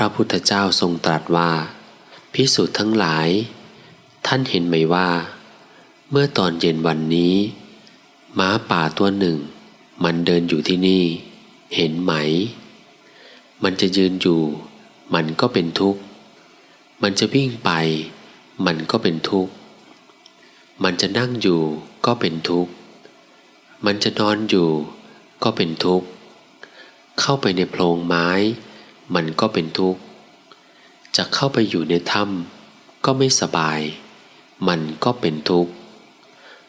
พระพุทธเจ้าทรงตรัสว่า พิสุทธ์ทั้งหลาย ท่านเห็นไหมว่า เมื่อตอนเย็นวันนี้ ม้าป่าตัวหนึ่ง มันเดินอยู่ที่นี่ เห็นไหม มันจะยืนอยู่ มันก็เป็นทุกข์ มันจะวิ่งไป มันก็เป็นทุกข์ มันจะนั่งอยู่ก็เป็นทุกข์ มันจะนอนอยู่ก็เป็นทุกข์ เข้าไปในโพรงไม้ มันก็เป็นทุกข์ จะเข้าไปอยู่ในถ้ำก็ไม่สบาย มันก็เป็นทุกข์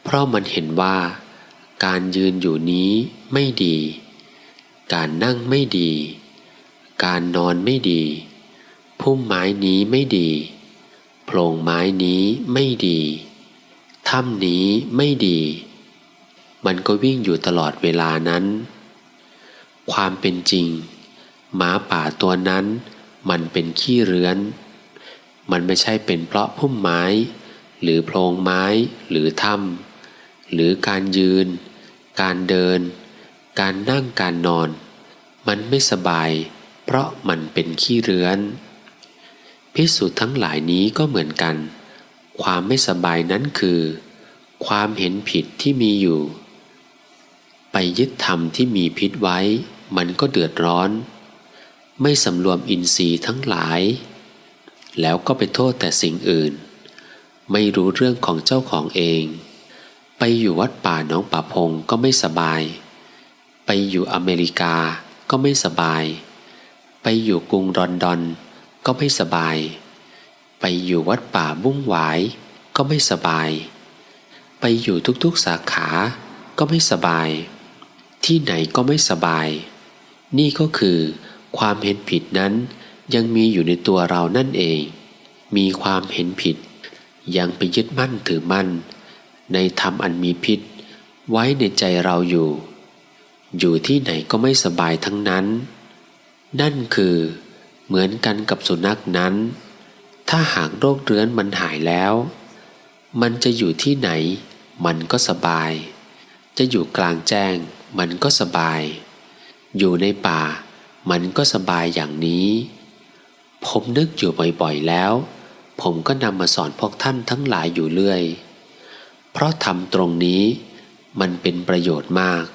เพราะมันเห็นว่า การยืนอยู่นี้ไม่ดี การนั่งไม่ดี การนอนไม่ดี พุ่มไม้นี้ไม่ดีโพรงไม้นี้ไม่ดี ถ้ำนี้ไม่ดี มันก็วิ่งอยู่ตลอดเวลานั้น ความเป็นจริง หมาป่าตัวนั้น มันเป็นขี้เรื้อน มันไม่ใช่เป็นเพราะพุ่มไม้ หรือโพรงไม้หรือถ้ำหรือการยืน การเดิน การนั่งการนอน มันไม่สบาย เพราะมันเป็นขี้เรื้อน พิสูจน์ทั้งหลายนี้ก็เหมือนกัน ความไม่สบายนั้นคือ ความเห็นผิดที่มีอยู่ ไปยึดธรรมที่มีพิษไว้ มันก็เดือดร้อน ไม่สำรวมอินทรีย์ทั้งหลาย แล้วก็ไปโทษแต่สิ่งอื่น ไม่รู้เรื่องของเจ้าของเอง ไปอยู่วัดป่าน้องป่าพงก็ไม่สบาย ไปอยู่อเมริกาก็ไม่สบาย ไปอยู่กรุงรอนดอนก็ไม่สบาย ไปอยู่วัดป่าบุ้งหวายก็ไม่สบาย ไปอยู่ทุกๆสาขาก็ไม่สบาย ที่ไหนก็ไม่สบาย นี่ก็คือ ความเห็นผิดนั้นยังมีอยู่ในตัวเรานั่นเอง มีความเห็นผิด ยังไปยึดมั่นถือมั่น ในธรรมอันมีพิษ ไว้ในใจเราอยู่ อยู่ที่ไหนก็ไม่สบายทั้งนั้น นั่นคือ เหมือนกันกับสุนัขนั้น ถ้าหากโรคเรื้อนมันหายแล้ว มันจะอยู่ที่ไหน มันก็สบาย จะอยู่กลางแจ้ง มันก็สบาย อยู่ในป่า มันก็สบายอย่างนี้ ผมนึกอยู่บ่อยๆแล้ว ผมก็นำมาสอนพวกท่านทั้งหลายอยู่เรื่อย เพราะทำตรงนี้มันเป็นประโยชน์มาก